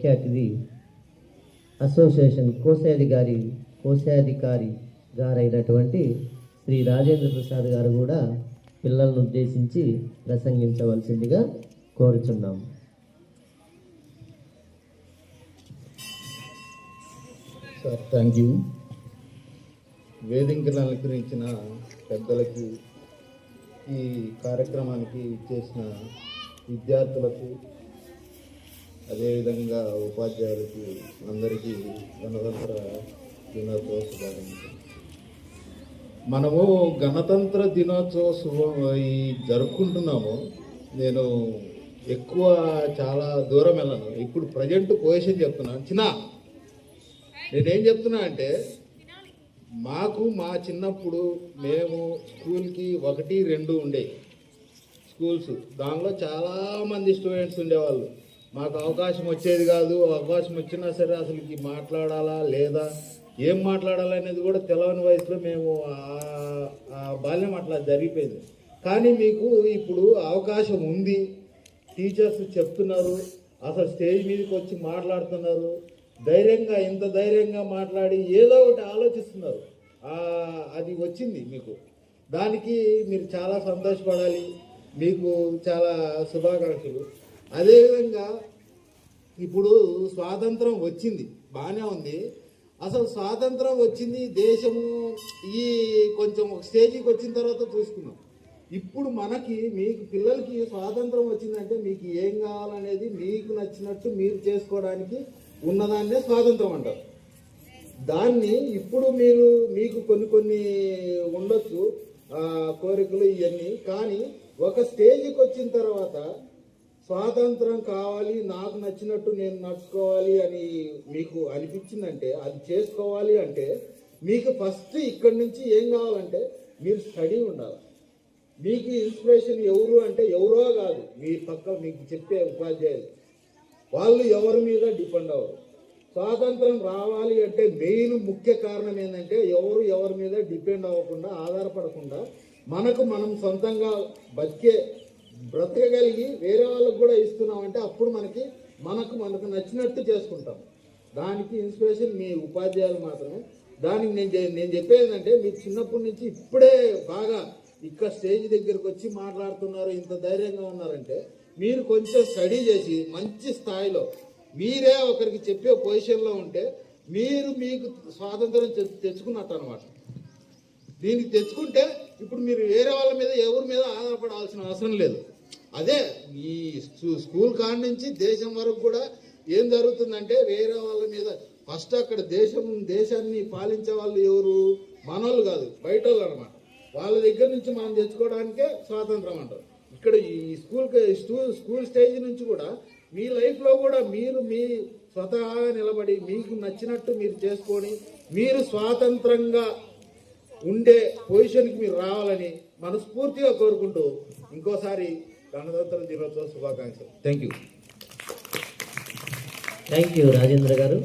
ముఖ్య అతిథి అసోసియేషన్ కోశాధికారి కోశాధికారి గారైనటువంటి శ్రీ రాజేంద్ర ప్రసాద్ గారు కూడా పిల్లలను ఉద్దేశించి ప్రసంగించవలసిందిగా కోరుచున్నాం. సార్ థ్యాంక్ యూ వేదికను అలంకరించిన పెద్దలకి ఈ కార్యక్రమానికి చేసిన విద్యార్థులకు అదేవిధంగా ఉపాధ్యాయులకి అందరికీ గణతంత్ర దినోత్సవ శుభాకాంక్షలు మనము గణతంత్ర దినోత్సవ శుభ జరుపుకుంటున్నాము. నేను ఎక్కువ చాలా దూరం వెళ్ళను. ఇప్పుడు ప్రజెంట్ పొజిషన్ చెప్తున్నాను చిన్న నేనేం చెప్తున్నా అంటే మాకు మా చిన్నప్పుడు మేము స్కూల్కి ఒకటి రెండు ఉండేవి స్కూల్స్. దానిలో చాలామంది స్టూడెంట్స్ ఉండేవాళ్ళు. మాకు అవకాశం వచ్చేది కాదు. అవకాశం వచ్చినా సరే అసలుకి మాట్లాడాలా లేదా? ఏం మాట్లాడాలా అనేది కూడా తెలవని వయసులో మేము ఆ- బాల్యం అట్లా జరిగిపోయింది. కానీ మీకు ఇప్పుడు అవకాశం ఉంది. టీచర్స్ చెప్తున్నారు. అసలు స్టేజ్ మీదకి వచ్చి మాట్లాడుతున్నారు. ధైర్యంగా ఇంత ధైర్యంగా మాట్లాడి ఏదో ఒకటి ఆలోచిస్తున్నారు. అది వచ్చింది మీకు. దానికి మీరు చాలా సంతోషపడాలి. మీకు చాలా శుభాకాంక్షలు. అదేవిధంగా ఇప్పుడు స్వాతంత్రం వచ్చింది బాగానే ఉంది. అసలు స్వాతంత్రం వచ్చింది దేశము ఈ కొంచెం ఒక స్టేజీకి వచ్చిన తర్వాత చూసుకున్నాం ఇప్పుడు మనకి మీకు పిల్లలకి స్వాతంత్రం వచ్చిందంటే మీకు ఏం కావాలనేది మీకు నచ్చినట్టు మీరు చేసుకోవడానికి ఉన్నదాన్నే స్వాతంత్రం అంటారు. దాన్ని ఇప్పుడు మీరు మీకు కొన్ని కొన్ని ఉండొచ్చు ఆ, కోరికలు ఇవన్నీ కానీ ఒక స్టేజ్కి వచ్చిన తర్వాత స్వాతంత్రం కావాలి నాకు నచ్చినట్టు నేను నడుచుకోవాలి అని మీకు అనిపించిందంటే అది చేసుకోవాలి అంటే మీకు ఫస్ట్ ఇక్కడి నుంచి ఏం కావాలంటే మీరు స్టడీ ఉండాలి. మీకు ఇన్స్పిరేషన్ ఎవరు అంటే ఎవరో కాదు మీ పక్క మీకు చెప్పే ఉపాధ్యాయులు. వాళ్ళు ఎవరి మీద డిపెండ్ అవ్వరు. స్వాతంత్రం రావాలి అంటే మెయిన్ ముఖ్య కారణం ఏంటంటే ఎవరు ఎవరి మీద డిపెండ్ అవ్వకుండా ఆధారపడకుండా మనకు మనం సొంతంగా బతికే బ్రతకగలిగి వేరే వాళ్ళకు కూడా ఇస్తున్నామంటే అప్పుడు మనకి మనకు మనకు నచ్చినట్టు చేసుకుంటాం. దానికి ఇన్స్పిరేషన్ మీ ఉపాధ్యాయులు మాత్రమే. దానికి నేను నేను చెప్పేది అంటే మీరు చిన్నప్పటి నుంచి ఇప్పుడే బాగా ఇక్కడ స్టేజ్ దగ్గరకు వచ్చి మాట్లాడుతున్నారు ఇంత ధైర్యంగా ఉన్నారంటే మీరు కొంచెం స్టడీ చేసి మంచి స్థాయిలో మీరే ఒకరికి చెప్పే పొజిషన్లో ఉంటే మీరు మీకు స్వాతంత్రం తె- తెచ్చుకున్నట్టు అనమాట దీనికి తెచ్చుకుంటే ఇప్పుడు మీరు వేరే వాళ్ళ మీద ఎవరి మీద ఆధారపడాల్సిన అవసరం లేదు. అదే ఈ స్కూల్ కాడ నుంచి దేశం వరకు కూడా ఏం జరుగుతుందంటే వేరే వాళ్ళ మీద ఫస్ట్ అక్కడ దేశం దేశాన్ని పాలించే వాళ్ళు ఎవరు? మనోళ్ళు కాదు బయట వాళ్ళు అనమాట వాళ్ళ దగ్గర నుంచి మనం తెచ్చుకోవడానికే స్వాతంత్రం అంటారు. ఇక్కడ ఈ స్కూల్ స్కూల్ స్కూల్ స్టేజ్ నుంచి కూడా మీ లైఫ్లో కూడా మీరు మీ స్వతహాగా నిలబడి మీకు నచ్చినట్టు మీరు చేసుకొని మీరు స్వాతంత్రంగా ఉండే పొజిషన్కి మీరు రావాలని మనస్ఫూర్తిగా కోరుకుంటూ ఇంకోసారి గణతంత్ర దినోత్సవ శుభాకాంక్షలు. Thank you thank you Rajendra garu.